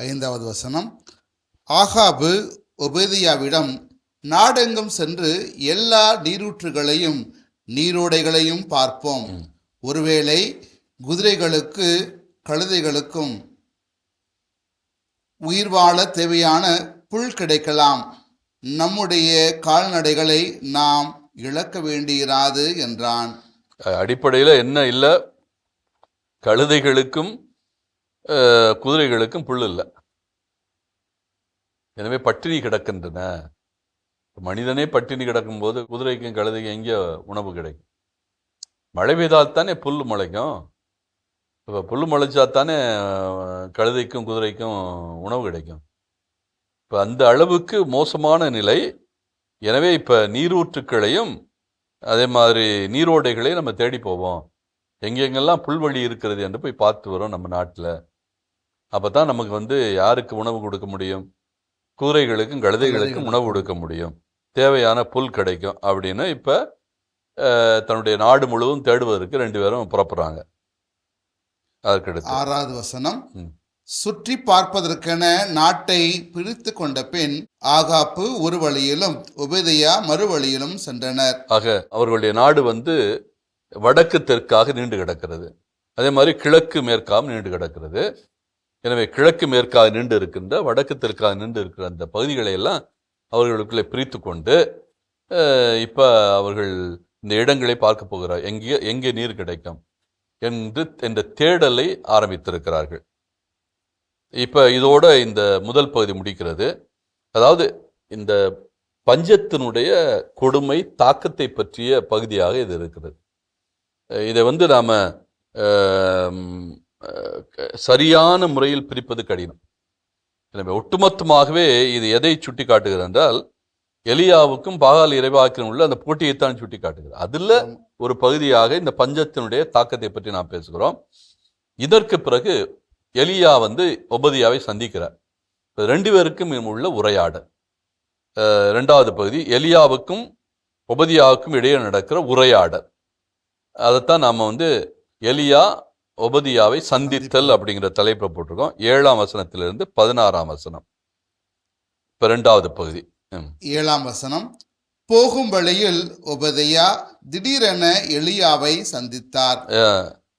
ஐந்தாவது வசனம். ஆகாபு ஒபேதியாவிடம் நாடெங்கும் சென்று எல்லா நீரூற்றுகளையும் நீரோடைகளையும் பார்ப்போம். ஒருவேளை குதிரைகளுக்கு கழுதைகளுக்கும் உயிர் வாழ தேவையான புல் கிடைக்கலாம். நம்முடைய கால்நடைகளை நாம் இழக்க வேண்டியிராது என்றான். அடிப்படையில் என்ன இல்லை? கழுதைகளுக்கும் குதிரைகளுக்கும் புல் இல்லை. எனவே பட்டினி கிடக்கின்றன. மனிதனே பட்டினி கிடக்கும்போது குதிரைக்கும் கழுதைக்கும் எங்கே உணவு கிடைக்கும்? மழை பெய்தால் தானே புல் முளைக்கும். இப்போ புல் முளைச்சா தானே கழுதைக்கும் குதிரைக்கும் உணவு கிடைக்கும். இப்போ அந்த அளவுக்கு மோசமான நிலை. எனவே இப்போ நீரூற்றுக்களையும் அதே மாதிரி நீரோடைகளையும் நம்ம தேடி போவோம். எங்கெங்கெல்லாம் புல்வெளி இருக்கிறது என்று போய் பார்த்து வரோம் நம்ம நாட்டில். அப்போ தான் நமக்கு வந்து யாருக்கு உணவு கொடுக்க முடியும்? குதிரைகளுக்கும் கழுதைகளுக்கும் உணவு கொடுக்க முடியும். தேவையான புல் கிடைக்கும் அப்படின்னு இப்போ தன்னுடைய நாடு முழுவதும் தேடுவதற்கு ரெண்டு பேரும் புறப்படுறாங்க. அதற்கடுத்து. ஆறாவது வசனம். சுற்றி பார்ப்பதற்கென நாட்டை பிரித்து கொண்ட பின் ஆகாப்பு ஒரு வழியிலும் உபேதையா மறு வழியிலும் சென்றனர். ஆக அவர்களுடைய நாடு வந்து வடக்கு தெற்காக நீண்டு கிடக்கிறது. அதே மாதிரி கிழக்கு மேற்காக நீண்டு கிடக்கிறது. எனவே கிழக்கு மேற்காக நீண்டு இருக்கின்ற வடக்கு தெற்காக நீண்டு இருக்கிற அந்த பகுதிகளை எல்லாம் அவர்களுக்குள்ளே பிரித்து கொண்டு இப்போ அவர்கள் இந்த இடங்களை பார்க்க போகிறார். எங்கே எங்கே நீர் கிடைக்கும் என்று என்ற தேடலை ஆரம்பித்திருக்கிறார்கள். இப்போ இதோட இந்த முதல் பகுதி முடிக்கிறது. அதாவது இந்த பஞ்சத்தினுடைய கொடுமை தாக்கத்தை பற்றிய பகுதியாக இது இருக்கிறது. இதை வந்து நாம் சரியான முறையில் பிரிப்பது கடினம். எனவே ஒட்டுமொத்தமாகவே இது எதை சுட்டி காட்டுகிறது என்றால் எலியாவுக்கும் பாகால் இறைவாக்கிலும் உள்ள அந்த போட்டியைத்தான் சுட்டி காட்டுகிறது அதில் ஒரு பகுதியாக இந்த பஞ்சத்தினுடைய தாக்கத்தை பற்றி நாம் பேசுகிறோம். இதற்கு பிறகு எலியா வந்து ஒபதியாவை சந்திக்கிறார். ரெண்டு பேருக்கும் உள்ள உரையாடல். ரெண்டாவது பகுதி எலியாவுக்கும் ஒபதியாவுக்கும் இடையே நடக்கிற உரையாடல். அதைத்தான் நாம் வந்து எலியா ஒபதியாவை சந்தித்தல் அப்படிங்கிற தலைப்பில் போட்டிருக்கோம். ஏழாம் வசனத்திலிருந்து பதினாறாம் வசனம். இப்போ ரெண்டாவது பகுதி. ஏழாம் வசனம் போகும் வழியில் உபதையா திடீரென எலியாவை சந்தித்தார்.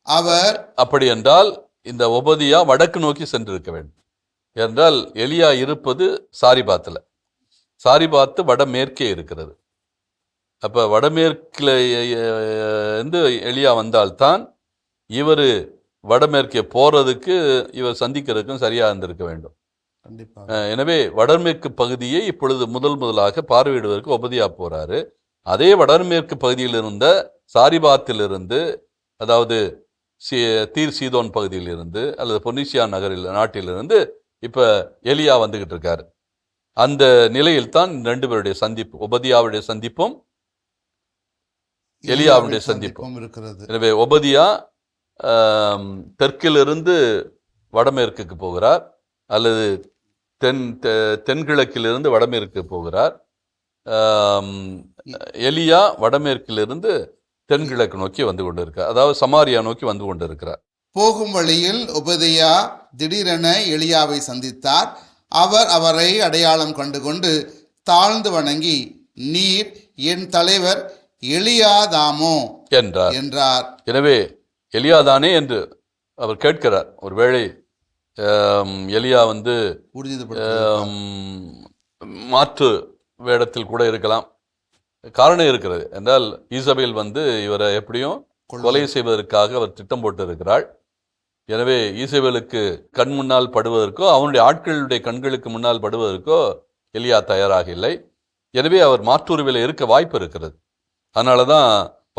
அவர் அப்படி என்றால் இந்த ஒபதியா வடக்கு நோக்கி சென்றிருக்க வேண்டும். என்றால் எலியா இருப்பது சாரிபாத்தில். சாரிபாத்து வடமேற்கே இருக்கிறது. அப்போ வடமேற்கில் இருந்து எலியா வந்தால்தான் இவர் வடமேற்கே போகிறதுக்கு இவர் சந்திக்கிறதுக்கும் சரியாக இருந்திருக்க வேண்டும். கண்டிப்பாக எனவே வடமேற்கு பகுதியை இப்பொழுது முதல் முதலாக பார்வையிடுவதற்கு ஒபதியா போறாரு. அதே வடமேற்கு பகுதியில் இருந்த சாரிபாத்திலிருந்து அதாவது சி தீர் சீதோன் பகுதியிலிருந்து அல்லது பொன்னிசியா நகரில் நாட்டிலிருந்து இப்ப எலியா வந்துகிட்டு இருக்காரு. அந்த நிலையில் தான் ரெண்டு பேருடைய சந்திப்பு ஒபதியாவுடைய சந்திப்பும் எலியாவுடைய சந்திப்பும். இருக்கிறது. எனவே ஒபதியா ஆம், தெற்கிலிருந்து வடமேற்குக்கு போகிறார் அல்லது தென் தென்கிழக்கிலிருந்து வடமேற்கு போகிறார். எலியா வடமேற்கிலிருந்து தென்கிழக்கு நோக்கி வந்து கொண்டிருக்கார் அதாவது சமாரியா நோக்கி வந்து கொண்டிருக்கிறார். போகும் வழியில் உபதையா திடீரென எலியாவை சந்தித்தார். அவர் அவரை அடையாளம் கண்டுகொண்டு தாழ்ந்து வணங்கி நீர் என் தலைவர் எலியாதாமோ? என்றார். என்றார். எனவே எலியாதானே என்று அவர் கேட்கிறார். ஒருவேளை ஆம், எலியா வந்து மாற்று வேடத்தில் கூட இருக்கலாம். காரணம் இருக்கிறது என்றால் ஈசபேல் வந்து இவரை எப்படியும் கொலை செய்வதற்காக அவர் திட்டம் போட்டு இருக்கிறாள் எனவே ஈசபேலுக்கு கண் முன்னால் படுவதற்கோ அவனுடைய ஆட்களுடைய கண்களுக்கு முன்னால் படுவதற்கோ எலியா தயாராக இல்லை. எனவே அவர் மாற்றுருவில் இருக்க வாய்ப்பு இருக்கிறது. அதனால தான்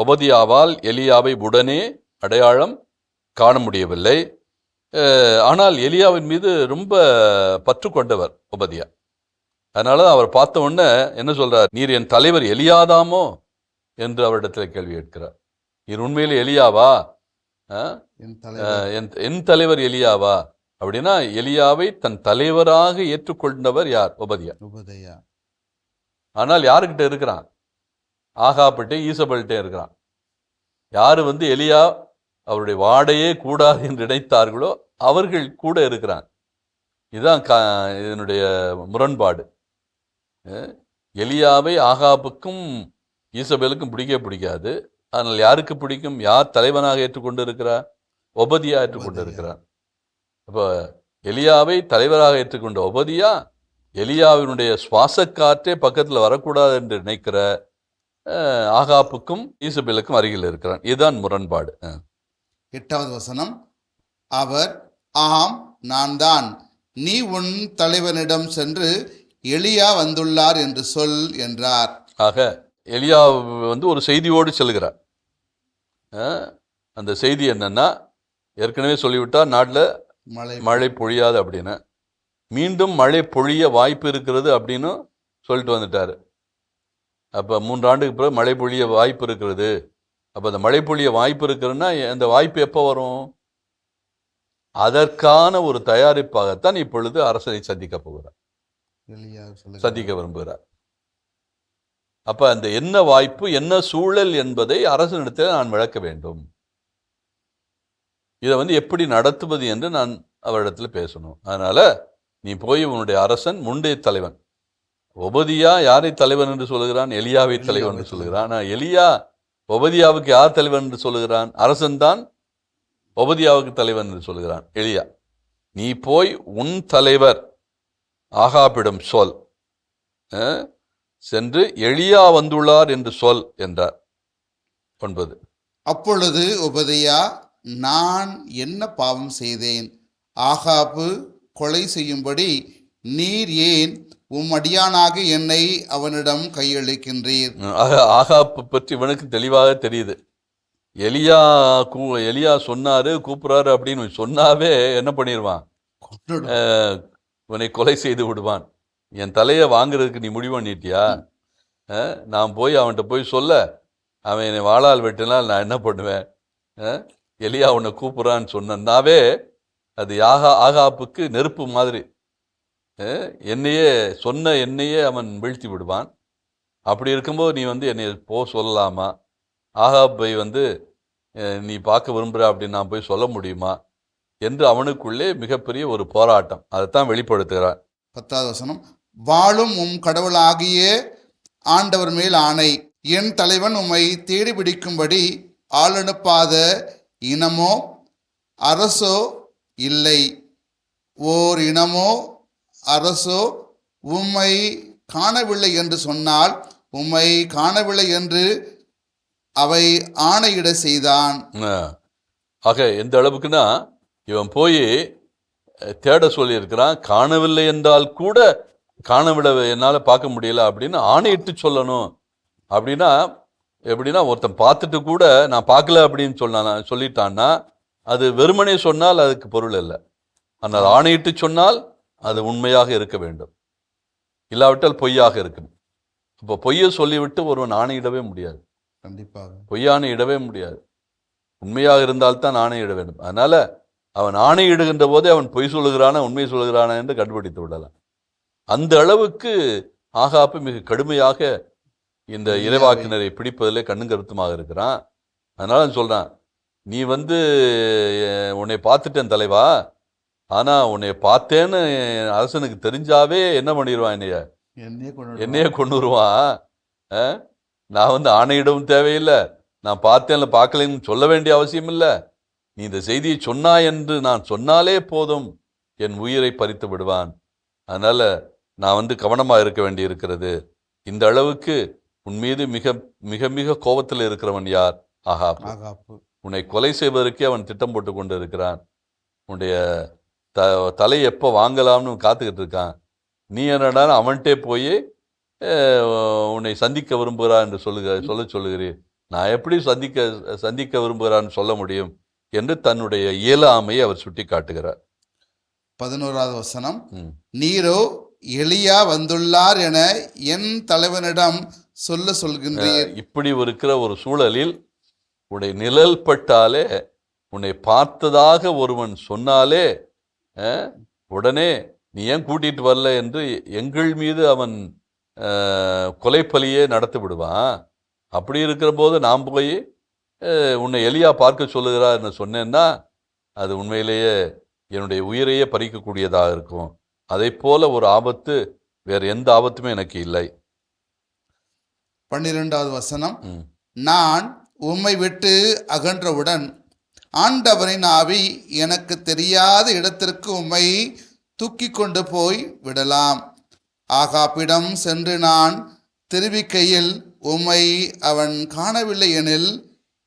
ஒபதியாவால் எலியாவை உடனே அடையாளம் காண முடியவில்லை ஆனால் எலியாவின் மீது ரொம்ப பற்று கொண்டவர் ஒபதியா. அதனால தான் அவர் பார்த்த உடனே என்ன சொல்றார்? நீர் என் தலைவர் எலியாதாமோ? என்று அவரிடத்தில் கேள்வி கேட்கிறார். நீர் உண்மையிலே எலியாவா? என் தலைவர். எலியாவா? அப்படின்னா எலியாவை தன் தலைவராக ஏற்றுக்கொண்டவர் யார்? உபதியா உபதயா ஆனால் யாருக்கிட்ட இருக்கிறான்? ஆகாப்பிட்டே ஈசபல்கிட்டே இருக்கிறான். யார் வந்து எலியா அவருடைய வாடையே கூடாது என்று நினைத்தார்களோ அவர்கள் கூட இருக்கிறான். இதுதான் கா இதனுடைய முரண்பாடு. எலியாவை ஆகாப்புக்கும் ஈசபேலுக்கும் பிடிக்கவே பிடிக்காது. ஆனால் யாருக்கு பிடிக்கும்? யார் தலைவனாக ஏற்றுக்கொண்டு இருக்கிறார் ஒபதியா ஏற்றுக்கொண்டு இருக்கிறார் அப்போ எலியாவை தலைவராக ஏற்றுக்கொண்ட ஒபதியா எலியாவினுடைய சுவாச காற்றே பக்கத்தில் வரக்கூடாது என்று நினைக்கிற ஆகாப்புக்கும் ஈசபேலுக்கும் அருகில் இருக்கிறான். இதுதான் முரண்பாடு. எட்டாவது வசனம். அவர் ஆம் நான் தான் நீ உன் தலைவனிடம் சென்று எலியா வந்துள்ளார் என்று சொல் என்றார். ஆக எலியா வந்து ஒரு செய்தியோடு செல்கிறார் அந்த செய்தி என்னன்னா ஏற்கனவே சொல்லிவிட்டார் நாட்டில் மழை மழை பொழியாது அப்படின்னு. மீண்டும் மழை பொழிய வாய்ப்பு இருக்கிறது அப்படின்னு சொல்லிட்டு வந்துட்டார். அப்போ மூன்றாண்டுக்கு பிறகு மழை பொழிய வாய்ப்பு இருக்கிறது. அப்போ அந்த மழை பொழிய வாய்ப்பு இருக்கிறதுன்னா அந்த வாய்ப்பு எப்போ வரும்? அதற்கான ஒரு தயாரிப்பாகத்தான் இப்பொழுது அரசனை சந்திக்க போகிறார். சந்திக்க விரும்புகிறார். அப்ப அந்த என்ன வாய்ப்பு என்ன சூழல் என்பதை அரசனிடத்தில் நான் விளக்க வேண்டும். இதை வந்து எப்படி நடத்துவது என்று நான் அவரிடத்தில் பேசணும். அதனால நீ போய் உன்னுடைய அரசன் முந்தைய தலைவன். ஒபதியா யாரை தலைவன் என்று சொல்லுகிறான்? எலியாவை தலைவன் என்று சொல்லுகிறான். ஆனா எலியா ஒபதியாவுக்கு யார் தலைவன் என்று சொல்லுகிறான்? அரசன் தான் ஒபதியாவுக்கு தலைவன் என்று சொல்லுகிறான். எளியா நீ போய் உன் தலைவர் ஆகாபிடம் சொல். சென்று எளியா வந்துள்ளார் என்று சொல் என்றார். ஒன்பது. அப்பொழுது உபதையா நான் என்ன பாவம் செய்தேன்? ஆகாப்பு கொலை செய்யும்படி நீர் ஏன் உம் அடியானாக என்னை அவனிடம் கையளிக்கின்றீர். ஆக ஆகாப்பு பற்றி இவனுக்கு தெளிவாக தெரியுது. எலியா கூ எலியா சொன்னாரு கூப்பிடுறாரு அப்படின்னு சொன்னாவே என்ன பண்ணிடுவான் உன்னை கொலை செய்து விடுவான். என் தலையை வாங்குறதுக்கு நீ முடிவு பண்ணிட்டியா? நான் போய் அவன்கிட்ட போய் சொல்ல அவன் என்னை வாளால் வெட்டினால் நான் என்ன பண்ணுவேன்? எலியா உன்னை கூப்பிட்றான்னு சொன்னாவே அது யாகா ஆகாப்புக்கு நெருப்பு மாதிரி. என்னையே சொன்ன என்னையே அவன் வீழ்த்தி விடுவான். அப்படி இருக்கும்போது நீ வந்து என்னை போ சொல்லலாமா? ஆகாபை வந்து நீ பார்க்க விரும்புகிற அப்படின்னு நான் போய் சொல்ல முடியுமா? என்று அவனுக்குள்ளே மிகப்பெரிய ஒரு போராட்டம். அதைத்தான் வெளிப்படுத்துகிறார். பத்தாவது வசனம் வாழும் உம் கடவுளாகிய ஆண்டவர் மேல் ஆணை. என் தலைவன் உம்மை தேடி பிடிக்கும்படி ஆளனுப்பாத இனமோ அரசோ இல்லை. ஓர் இனமோ அரசோ உம்மை காணவில்லை என்று சொன்னால் உம்மை காணவில்லை என்று அவை ஆணையிட செய்தான். ஆக எந்த அளவுக்குன்னா இவன் போய் தேட சொல்லியிருக்கிறான் காணவில்லை என்றால் கூட காணவில்லை என்னால் பார்க்க முடியல அப்படின்னு ஆணையிட்டு சொல்லணும். அப்படின்னா எப்படின்னா ஒருத்தன் பார்த்துட்டு கூட நான் பார்க்கல அப்படின்னு சொன்னா சொல்லிட்டான்னா அது வெறுமனே சொன்னால் அதுக்கு பொருள் இல்லை. ஆனால் ஆணையிட்டு சொன்னால் அது உண்மையாக இருக்க வேண்டும். இல்லாவிட்டால் பொய்யாக இருக்கணும் இப்போ பொய்யை சொல்லிவிட்டு ஒருவன் ஆணையிடவே முடியாது. கண்டிப்பாக. பொய்யானை இடவே முடியாது. உண்மையாக இருந்தால்தான் ஆணையிட வேண்டும். அதனால அவன் ஆணையிடுகின்ற போதே அவன் பொய் சொல்லுகிறானா உண்மை சொல்லுகிறானா என்று கண்டுபிடித்து விடலாம். அந்த அளவுக்கு ஆகாப்பு மிக கடுமையாக இந்த இறைவாக்கினரை பிடிப்பதிலே கண்ணும் கருத்துமாக இருக்கிறான். அதனால சொல்றான் நீ வந்து உன்னை பார்த்துட்டேன் தலைவா. ஆனா உன்னை பார்த்தேன்னு அரசனுக்கு தெரிஞ்சாவே என்ன பண்ணிடுவான் என்னைய? என்னையே கொண்டு வருவான்? நான் வந்து ஆணையிடவும் தேவையில்லை. நான் பார்த்தேன்ல பார்க்கலைன்னு சொல்ல வேண்டிய அவசியம் இல்லை. நீ இந்த செய்தியை சொன்னாய் என்று நான் சொன்னாலே போதும். என் உயிரை பறித்து விடுவான். அதனால நான் வந்து கவனமா இருக்க வேண்டி இருக்கிறது இந்த அளவுக்கு உன் மீது மிக மிக மிக கோபத்தில் இருக்கிறவன் யார்? Ahab Ahab. உன்னை கொலை செய்வதற்கே அவன் திட்டம் போட்டு கொண்டு இருக்கிறான் உன்னுடைய த தலை எப்போ வாங்கலாம்னு காத்துக்கிட்டு இருக்கான். நீ என்னடா அவன்கிட்டே போய் உன்னை சந்திக்க விரும்புகிறான் என்று சொல்லுக சொல்ல சொல்லுகிறீர். நான் எப்படி சந்திக்க சந்திக்க விரும்புகிறான்னு சொல்ல முடியும் என்று தன்னுடைய இயலாமையை அவர் சுட்டி காட்டுகிறார் பதினோராவது வசனம். நீரோ எலியா வந்துள்ளார் என என் தலைவனிடம் சொல்ல சொல்கின்றீர். இப்படி இருக்கிற ஒரு சூழலில் உன்னை நிழல் பட்டாலே உன்னை பார்த்ததாக ஒருவன் சொன்னாலே உடனே நீ ஏன் கூட்டிட்டு வரல? என்று எங்கள் மீது அவன் கொலைப்பலியே நடத்தி விடுவான். அப்படி இருக்கிற போது நான் போய் உன்னை எலியா பார்க்க சொல்லுகிறார் என்று சொன்னேன்னா அது உண்மையிலேயே என்னுடைய உயிரையே பறிக்கக்கூடியதாக இருக்கும். அதை போல ஒரு ஆபத்து வேற எந்த ஆபத்துமே எனக்கு இல்லை. பன்னிரெண்டாவது வசனம். நான் உம்மை விட்டு அகன்றவுடன் ஆண்டவரின் ஆவி எனக்கு தெரியாத இடத்திற்கு உம்மை தூக்கி கொண்டு போய் விடலாம். ஆகாப்பிடம் சென்று நான் தெரிவிக்கையில் உம்மை அவன் காணவில்லை எனில்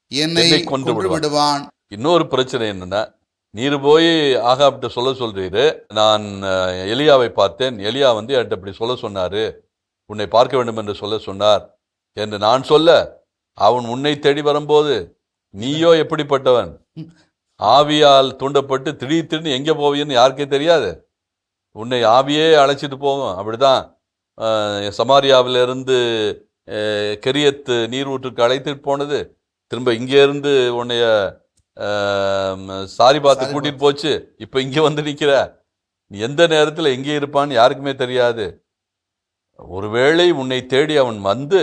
என்னை கொன்று விடுவான். இன்னொரு பிரச்சனை என்னன்னா நீர் போய் ஆகாப்ட்ட சொல்ல சொல்றீரு. நான் எலியாவை பார்த்தேன். எலியா வந்து என்கிட்ட இப்படி சொல்ல சொன்னாரு. உன்னை பார்க்க வேண்டும் என்று சொல்ல சொன்னார் என்று நான் சொல்ல அவன் உன்னை தேடி வரும்போது நீயோ எப்படிப்பட்டவன்? ஆவியால் தூண்டப்பட்டு திடீர் திடீர்னு எங்கே போவியன்னு யாருக்கே தெரியாது. உன்னை ஆவியே அழைச்சிட்டு போகும் அப்படிதான் சமாரியாவிலிருந்து கெரியத்து நீரூற்றுக்கு அழைத்துட்டு போனது. திரும்ப இங்கே இருந்து உன்னைய சாரி பார்த்து கூட்டிட்டு போச்சு. இப்போ இங்க வந்து நிக்கிற. நீ எந்த நேரத்துல எங்கே இருப்பான்னு யாருக்குமே தெரியாது. ஒருவேளை உன்னை தேடி அவன் வந்து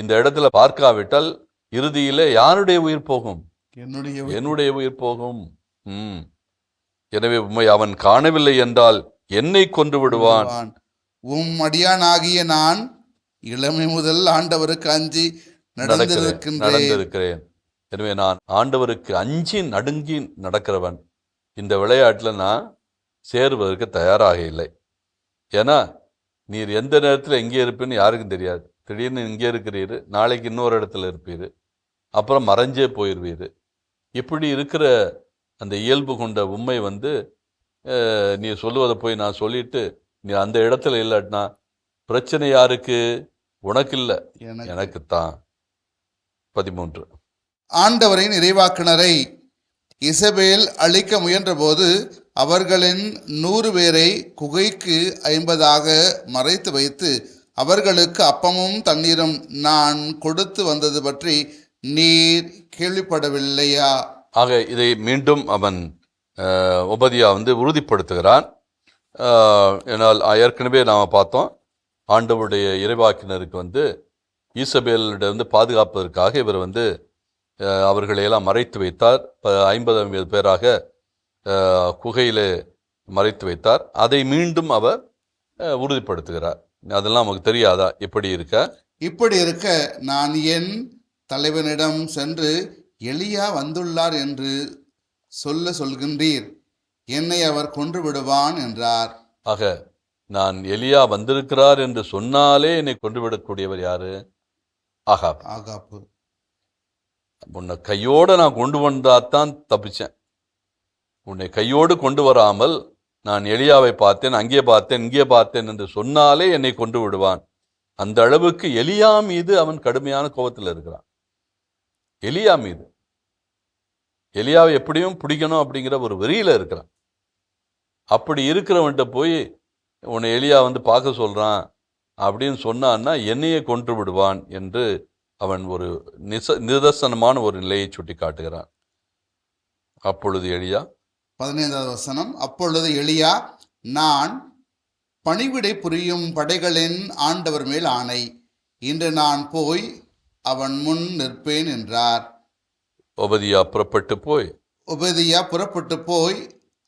இந்த இடத்துல பார்க்காவிட்டால் இறுதியிலே யாருடைய உயிர் போகும்? என்னுடைய என்னுடைய உயிர் போகும். ம். எனவே உம்மை அவன் காணவில்லை என்றால் என்னை கொன்று விடுவான். உம் அடியானாகிய நான் இளமை முதல் ஆண்டவருக்கு அஞ்சி நடந்திருக்கிறேன். எனவே நான் ஆண்டவருக்கு அஞ்சி நடுங்கி நடக்கிறவன். இந்த விளையாட்டில் நான் சேருவதற்கு தயாராக இல்லை. ஏன்னா நீர் எந்த நேரத்தில் எங்கே இருப்பேன்னு யாருக்கும் தெரியாது. திடீர்னு இங்கே இருக்கிறீரு நாளைக்கு இன்னொரு இடத்துல இருப்பீர். அப்புறம் மறைஞ்சே போயிடுவீர் இப்படி இருக்கிற அந்த இயல்பு கொண்ட உண்மை வந்து நீ சொல்லுவதை போய் நான் சொல்லிட்டு நீ அந்த இடத்துல இல்லாட்டினா பிரச்சனை யாருக்கு? உனக்கு இல்லை. எனக்கு. எனக்குத்தான். பதிமூன்று. ஆண்டவரின் இறைவாக்கினரை இசபேல் அழிக்க முயன்றபோது அவர்களின் நூறு பேரை குகைக்கு ஐம்பதாக மறைத்து வைத்து அவர்களுக்கு அப்பமும் தண்ணீரும் நான் கொடுத்து வந்தது பற்றி நீர் கேள்விப்படவில்லையா? ஆக இதை மீண்டும் அவன் உபதியா வந்து உறுதிப்படுத்துகிறான். ஏனால் ஏற்கனவே நாம் பார்த்தோம் ஆண்டவருடைய இறைவாக்கினருக்கு வந்து ஈசபேலிடம் வந்து பாதுகாப்பதற்காக இவர் வந்து அஹ், அவர்களை எல்லாம் மறைத்து வைத்தார். ஐம்பது பேராக குகையிலே மறைத்து வைத்தார். அதை மீண்டும் அவர் உறுதிப்படுத்துகிறார். அதெல்லாம் நமக்கு தெரியாதா? எப்படி இருக்க? இப்படி இருக்க நான் என் தலைவனிடம் சென்று எலியா வந்துள்ளார் என்று சொல்ல சொல்கின்றீர். என்னை அவர் கொன்று விடுவான் என்றார். ஆக நான் எலியா வந்திருக்கிறார் என்று சொன்னாலே என்னை கொண்டு விடக்கூடியவர் யாரு? ஆகாப். ஆகாப்பு. உன்னை கையோட நான் கொண்டு வந்தாதான் தப்பிச்சேன். உன்னை கையோடு கொண்டு வராமல் நான் எலியாவை பார்த்தேன் அங்கே பார்த்தேன் இங்கே பார்த்தேன் என்று சொன்னாலே என்னை கொண்டு விடுவான் அந்த அளவுக்கு எலியா மீது அவன் கடுமையான கோபத்தில் இருக்கிறான். எலியா மீது. எலியாவை எப்படியும் பிடிக்கணும் அப்படிங்கிற ஒரு வெறியில் இருக்கிறான். அப்படி இருக்கிறவன்கிட்ட போய் உன்னை எலியா வந்து பார்க்க சொல்கிறான் அப்படின்னு சொன்னான்னா என்னையே கொன்று விடுவான் என்று அவன் ஒரு நிச நிதர்சனமான ஒரு நிலையை சுட்டி காட்டுகிறான் அப்பொழுது எளியா பதினைந்தாவது வசனம் அப்பொழுது எளியா நான் பணிவிடை புரியும் படைகளின் ஆண்டவர் மேல் ஆணை. இன்று நான் போய் அவன் முன் நிற்பேன் என்றார். ஒபதியா புறப்பட்டு போய். உபதியா புறப்பட்டு போய்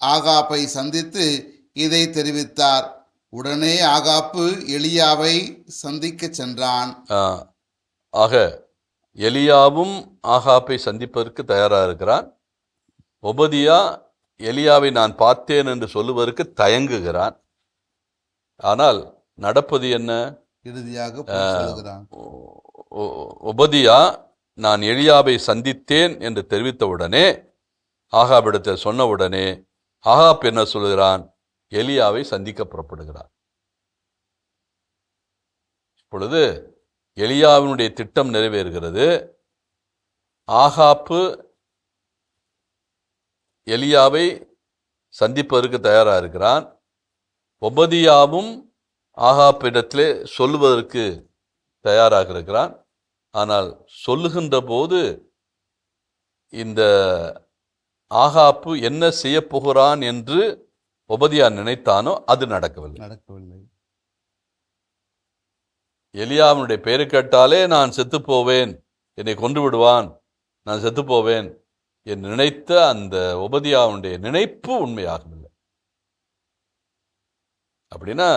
ஆகாப்பை சந்தித்து இதை தெரிவித்தார். உடனே ஆகாப்பு எலியாவை சந்திக்கச் சென்றான். ஆக எலியாவும் ஆகாப்பை சந்திப்பதற்கு தயாராக இருக்கிறான். ஒபதியா எலியாவை நான் பார்த்தேன் என்று சொல்லுவதற்கு தயங்குகிறான். ஆனால் நடப்பது என்ன? இறுதியாக உபதியா ஒபதியா நான் எலியாவை சந்தித்தேன் என்று தெரிவித்தவுடனே ஆகாபிடத்தில் சொன்னவுடனே ஆகாப் என்ன சொல்கிறான்? எலியாவை சந்திக்க புறப்படுகிறான் இப்பொழுது எலியாவினுடைய திட்டம் நிறைவேறுகிறது. ஆகாப்பு எலியாவை சந்திப்பதற்கு தயாராக இருக்கிறான். ஒபதியாவும் ஆகாப்பிடத்திலே சொல்லுவதற்கு தயாராக இருக்கிறான் ஆனால் சொல்லுகின்ற போது இந்த ஆகாப்பு என்ன செய்ய போகிறான் என்று ஒபதியா நினைத்தானோ அது நடக்கவில்லை. நடக்கவில்லை. எலியாவினுடைய பெயரை கேட்டாலே நான் செத்துப் போவேன் என்னை கொன்று விடுவான் நான் செத்துப் போவேன் என்று நினைத்த அந்த உபதியாவுடைய நினைப்பு உண்மையாகவில்லை. அப்படின்னா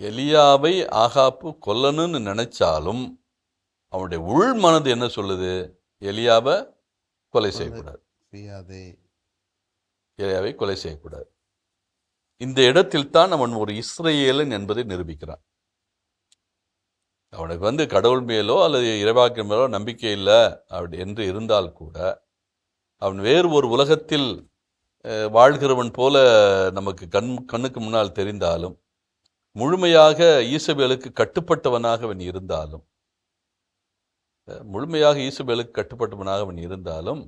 எலியாவை ஆகாப்பு கொல்லணும்னு நினைச்சாலும் அவனுடைய உள் மனது என்ன சொல்லுது? எலியாவை கொலை செய்யக்கூடாது. எலியாவை கொலை செய்யக்கூடாது. இந்த இடத்தில் தான் அவன் ஒரு இஸ்ரேலன் என்பதை நிரூபிக்கிறான். அவனுக்கு வந்து கடவுள் மேலோ அல்லது இறைவாக்கின் மேலோ நம்பிக்கை இல்லை அப்படி என்று இருந்தால் கூட அவன் வேறு ஒரு உலகத்தில் வாழ்கிறவன் போல நமக்கு கண் கண்ணுக்கு முன்னால் தெரிந்தாலும் முழுமையாக ஈசபேலுக்கு கட்டுப்பட்டவனாக அவன் இருந்தாலும் முழுமையாக ஈசபேலுக்கு கட்டுப்பட்டவனாக அவன் இருந்தாலும்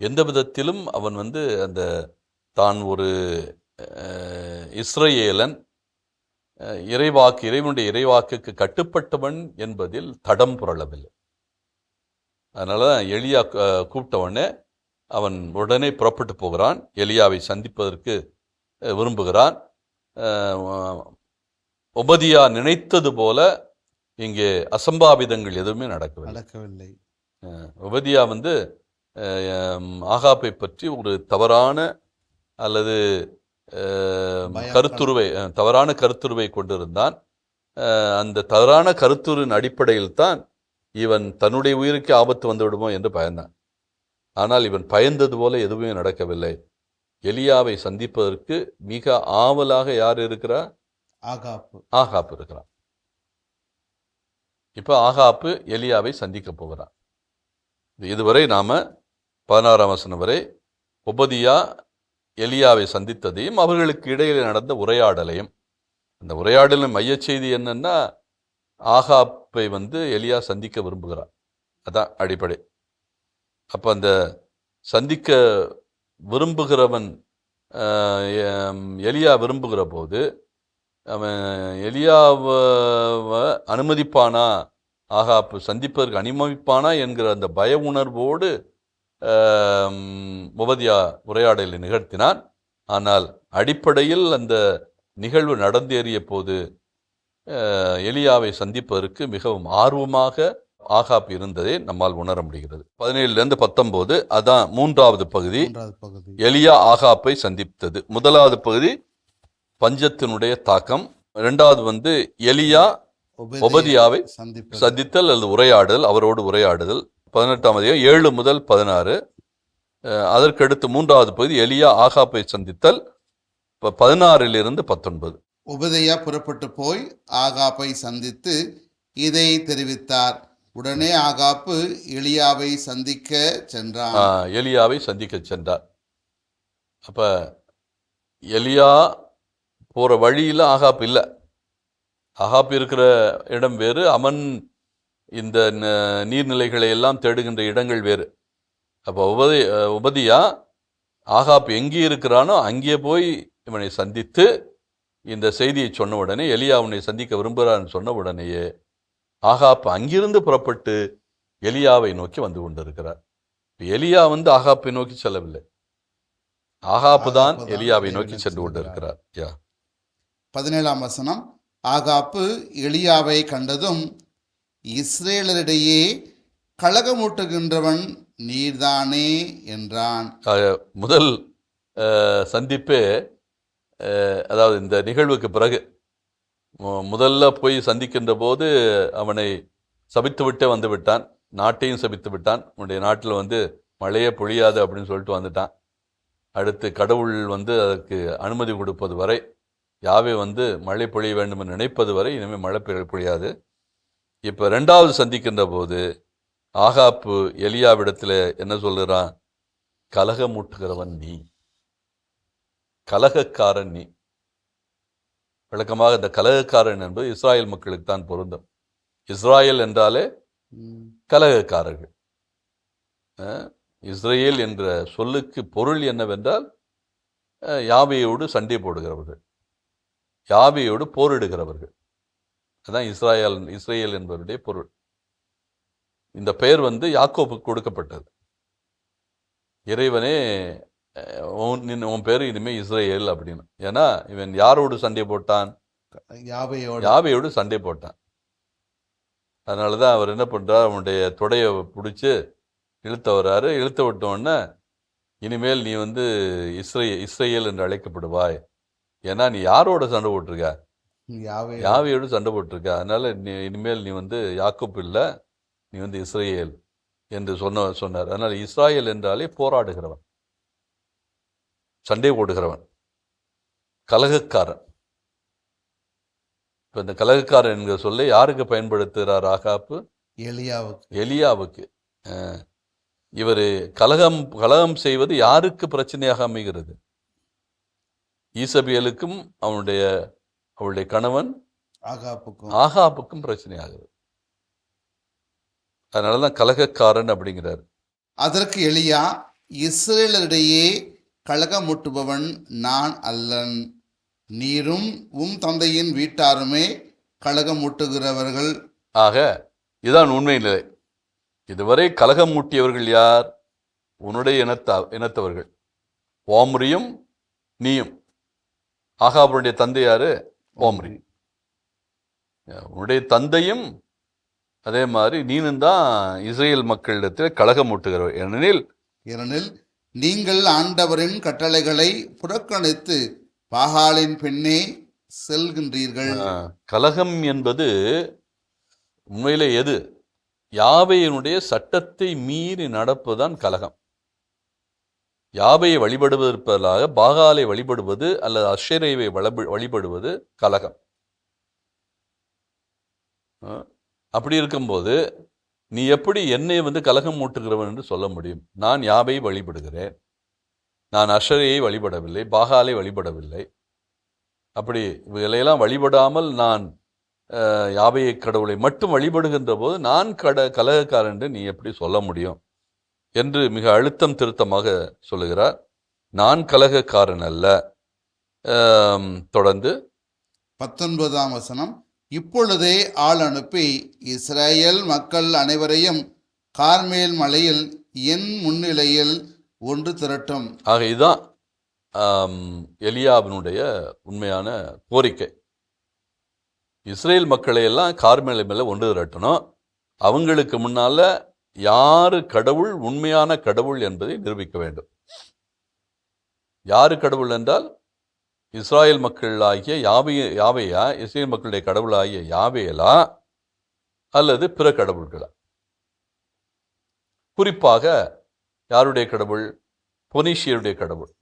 எந்த விதத்திலும் அவன் வந்து அந்த தான் ஒரு இஸ்ரேலன் இறைவாக்கு இறைவனுடைய இறைவாக்குக்கு கட்டுப்பட்டவன் என்பதில் தடம் புரளவில்லை. அதனால தான் எலியா கூப்பிட்டவனே கூப்பிட்ட உடனே அவன் உடனே புறப்பட்டு போகிறான். எலியாவை சந்திப்பதற்கு விரும்புகிறான். ஒபதியா நினைத்தது போல இங்கே அசம்பாவிதங்கள் எதுவுமே நடக்கவில்லை. நடக்கவில்லை. உபதியா வந்து ஆகாப்பை பற்றி ஒரு தவறான அல்லது கருத்துருவை தவறான கருத்துருவை கொண்டிருந்தான். அந்த தவறான கருத்துரின் அடிப்படையில் தான் இவன் தன்னுடைய உயிருக்கு ஆபத்து வந்து விடுமோ என்று பயந்தான். ஆனால் இவன் பயந்தது போல எதுவுமே நடக்கவில்லை. எலியாவை சந்திப்பதற்கு மிக ஆவலாக யார் இருக்கிறா ஆகாப்பு. ஆகாப்பு இருக்கிறான். இப்போ ஆகாப்பு எலியாவை சந்திக்க போகிறான். இதுவரை நாம் பதினாறாம் வசனம் வரை உபதியா எலியாவை சந்தித்ததையும் அவர்களுக்கு இடையில் நடந்த உரையாடலையும். அந்த உரையாடலின் மைய செய்தி என்னன்னா ஆகாப்பை வந்து எலியா சந்திக்க விரும்புகிறான். அதான் அடிப்படை. அப்போ அந்த சந்திக்க விரும்புகிறவன் எலியா விரும்புகிற போது அவன் எலியாவை அனுமதிப்பானா? ஆகாப்பு சந்திப்பதற்கு அனுமதிப்பானா என்கிற அந்த பய உணர்வோடு உபதியா உரையாடலை நிகழ்த்தினான். ஆனால் அடிப்படையில் அந்த நிகழ்வு நடந்தேறிய போது எலியாவை சந்திப்பதற்கு மிகவும் ஆர்வமாக ஆகாப் இருந்ததை நம்மால் உணர முடிகிறது. பதினேழுலேருந்து பத்தொம்போது அதான் மூன்றாவது பகுதி. மூன்றாவது பகுதி. எலியா ஆகாப்பை சந்தித்தது. முதலாவது பகுதி பஞ்சத்தினுடைய தாக்கம். இரண்டாவது வந்து எலியா சந்திப்பது. சந்தித்தல் அல்லது உரையாடல் அவரோடு உரையாடுதல். பதினெட்டாம் அதிகம் ஏழு முதல் பதினாறு. அதற்கடுத்து மூன்றாவது பகுதி எலியா ஆகாப்பை சந்தித்தல். இப்போ பதினாறிலிருந்து பத்தொன்பது. உபதையா புறப்பட்டு போய் ஆகாப்பை சந்தித்து இதை தெரிவித்தார். உடனே ஆகாப்பு எலியாவை சந்திக்க சென்றான். ஆஹ், எலியாவை சந்திக்க சென்றார். அப்ப எலியா போற வழியில ஆகாப் இல்லை. ஆகாப் இருக்கிற இடம் வேறு அவன் இந்த நீர்நிலைகளை எல்லாம் தேடுகின்ற இடங்கள் வேறு. அப்போ உபதி உபதியா ஆகாப் எங்கே இருக்கிறானோ அங்கே போய் இவனை சந்தித்து இந்த செய்தியை சொன்ன உடனே எலியா அவனை சந்திக்க விரும்புகிறான்னு சொன்ன உடனேயே ஆகாப் அங்கிருந்து புறப்பட்டு எலியாவை நோக்கி வந்து கொண்டிருக்கிறார். எலியா வந்து ஆகாப்பை நோக்கி செல்லவில்லை. ஆகாப்பு தான் எலியாவை நோக்கி சென்று. கொண்டிருக்கிறார். யா. பதினேழாம் வசனம் ஆகாப்பு எளியாவை கண்டதும் இஸ்ரேலரிடையே கழகமூட்டுகின்றவன் நீர்தானே என்றான். முதல் சந்திப்பு சந்திப்பே அதாவது இந்த நிகழ்வுக்கு பிறகு முதல்ல போய் சந்திக்கின்ற போது அவனை சபித்துவிட்டே வந்து விட்டான். நாட்டையும் சபித்து விட்டான். உன்னுடைய நாட்டில் வந்து மழையே பொழியாது அப்படின்னு சொல்லிட்டு வந்துட்டான். அடுத்து கடவுள் வந்து அதற்கு அனுமதி கொடுப்பது வரை யாவே வந்து மழை பொழிய வேண்டும் என்று நினைப்பது வரை இனிமேல் மழை பெய்ய பொழியாது. இப்போ ரெண்டாவது சந்திக்கின்ற போது ஆகாப்பு எலியாவிடத்தில் என்ன சொல்லுறான்? கலகமூட்டுகிறவன் நீ. கலகக்காரன் நீ. விளக்கமாக இந்த கலகக்காரன் என்பது இஸ்ராயேல் மக்களுக்கு தான் பொருந்தும். இஸ்ராயேல் என்றாலே. கலகக்காரர்கள். இஸ்ரேல் என்ற சொல்லுக்கு பொருள் என்னவென்றால் யாவேயோடு சண்டை போடுகிறவர்கள். யாவேயோடு போரிடுகிறவர்கள். அதான் இஸ்ராயல் இஸ்ரேல் என்பவருடைய பொருள். இந்த பெயர் வந்து யாக்கோபுக்கு கொடுக்கப்பட்டது. இறைவனே உன் உன் பேர் இனிமே இஸ்ரேல் அப்படின்னு. ஏன்னா இவன் யாரோடு சண்டை போட்டான்? யாவையோட யாவையோடு சண்டை போட்டான். அதனால தான் அவர் என்ன பண்ணுறார் அவனுடைய தொடையை பிடிச்சி இழுத்த வர்றாரு. இழுத்த விட்ட உடனே இனிமேல் நீ வந்து இஸ்ரே இஸ்ரேல் என்று அழைக்கப்படுவாய். ஏன்னா நீ யாரோட சண்டை போட்டிருக்க? யாவை யாவையோடு? சண்டை போட்டிருக்க? அதனால நீ இனிமேல் நீ வந்து யாக்கோப் இல்லை நீ வந்து இஸ்ரேல் என்று சொன்ன சொன்னார். அதனால் இஸ்ராயேல் என்றாலே போராடுகிறவன். சண்டை போடுகிறவன். கலகக்காரன். இப்போ இந்த கலகக்காரன் என்கிற சொல்லை யாருக்கு பயன்படுத்துகிறார் ஆகாப்பு? எலியாவுக்கு. எலியாவுக்கு. இவர் கலகம் கலகம் செய்வது யாருக்கு பிரச்சனையாக அமைகிறது? ஈசபியலுக்கும் அவனுடைய அவளுடைய கணவன் ஆகாப்புக்கும். ஆகாப்புக்கும் பிரச்சனையாகுது அதனால தான் கலகக்காரன் அப்படிங்கிறார். அதற்கு எலியா இஸ்ரேலரிடையே கலகமூட்டுபவன் நான் அல்லன். நீரும் உம் தந்தையின் வீட்டாருமே கலகமூட்டுகிறவர்கள் ஆக இதுதான் உண்மை நிலை. இதுவரை கலகம் மூட்டியவர்கள் யார்? உன்னுடைய இனத்தா இனத்தவர்கள். ஓம்ரியும் நீயும். ஆகாபுடைய தந்தை யாரு ஓம்ரி. உன்னுடைய தந்தையும் அதே மாதிரி நீனும் தான் இஸ்ரேல் மக்களிடத்தில் கலகம் மூட்டுகிறவர் ஏனெனில் ஏனெனில் நீங்கள் ஆண்டவரின் கட்டளைகளை புறக்கணித்து பாகாலின் பெண்ணே செல்கின்றீர்கள். கலகம் என்பது உண்மையிலே எது? யாவையினுடைய சட்டத்தை மீறி நடப்பதுதான் கலகம். யாவையை வழிபடுவதற்காக பாகாலை வழிபடுவது அல்லது அஷரேவை வழிபடுவது கலகம். அப்படி இருக்கும்போது நீ எப்படி என்னை வந்து கலகம் மூட்டுகிறவன் என்று சொல்ல முடியும்? நான் யாவை வழிபடுகிறேன். நான் அஷரையை வழிபடவில்லை பாகாலை வழிபடவில்லை. அப்படி இவைகளையெல்லாம் வழிபடாமல் நான் யாபையை யாவையை கடவுளை மட்டும் வழிபடுகின்ற போது நான் கட கலகக்காரன் என்று நீ எப்படி சொல்ல முடியும்? என்று மிக அழுத்தம் திருத்தமாக சொல்லுகிறார். நான் கலகக்காரன் அல்ல. தொடர்ந்து. பத்தொன்பதாம் வசனம். இப்பொழுதே ஆள் அனுப்பி இஸ்ரேல் மக்கள் அனைவரையும் கார்மேல் மலையில் என் முன்னிலையில் ஒன்று திரட்டும். ஆக இதுதான் ஆம், எலியாவினுடைய உண்மையான கோரிக்கை. இஸ்ரேல் மக்களை எல்லாம் கார்மேலை மேலே ஒன்று திரட்டணும். அவங்களுக்கு முன்னால யாரு கடவுள் உண்மையான கடவுள் என்பதை நிரூபிக்க வேண்டும். யாரு கடவுள் என்றால் இஸ்ராயேல் மக்களாகிய யாவைய யாவையா இஸ்ரேல் மக்களுடைய கடவுளாகிய யாவையலா அல்லது பிற கடவுள்களா? குறிப்பாக யாருடைய கடவுள்? பொனிஷியருடைய கடவுள்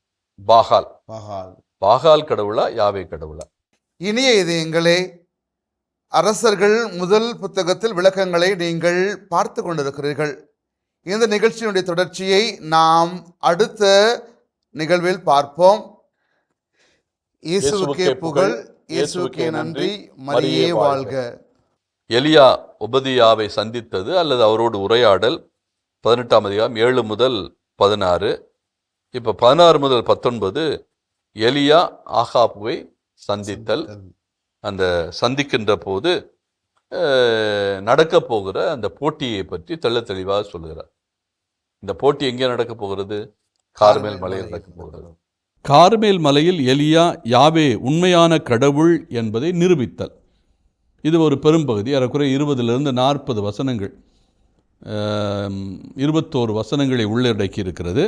பாகால். பாகால். பாகால் கடவுளா யாவே கடவுளா? இனிய இதயங்களே அரசர்கள் முதல் புத்தகத்தில் விளக்கங்களை நீங்கள் பார்த்து கொண்டிருக்கிறீர்கள். இந்த நிகழ்ச்சியினுடைய தொடர்ச்சியை நாம் அடுத்த நிகழ்வில் பார்ப்போம். இயேசுவுக்கே புகழ் இயேசுவுக்கே நன்றி மரியே வாழ்க. எலியா உபதியாவை சந்தித்தது அல்லது அவரோடு உரையாடல் பதினெட்டாம் அதிகாரம் ஏழு முதல் பதினாறு. இப்போ பதினாறு முதல் பத்தொன்பது எலியா ஆகாப்புவை சந்தித்தல். அந்த சந்திக்கின்ற போது நடக்க போகிற அந்த போட்டியை பற்றி தெள்ள தெளிவாக சொல்லுகிறார். இந்த போட்டி எங்கே நடக்க போகிறது? கார்மேல் மலையில் நடக்க போகிறது. கார்மேல் மலையில் எலியா யாவே உண்மையான கடவுள் என்பதை நிரூபித்தல். இது ஒரு பெரும்பகுதி. ஏறக்குறைய இருபதிலிருந்து நாற்பது வசனங்கள் இருபத்தோரு வசனங்களை உள்ளடக்கி இருக்கிறது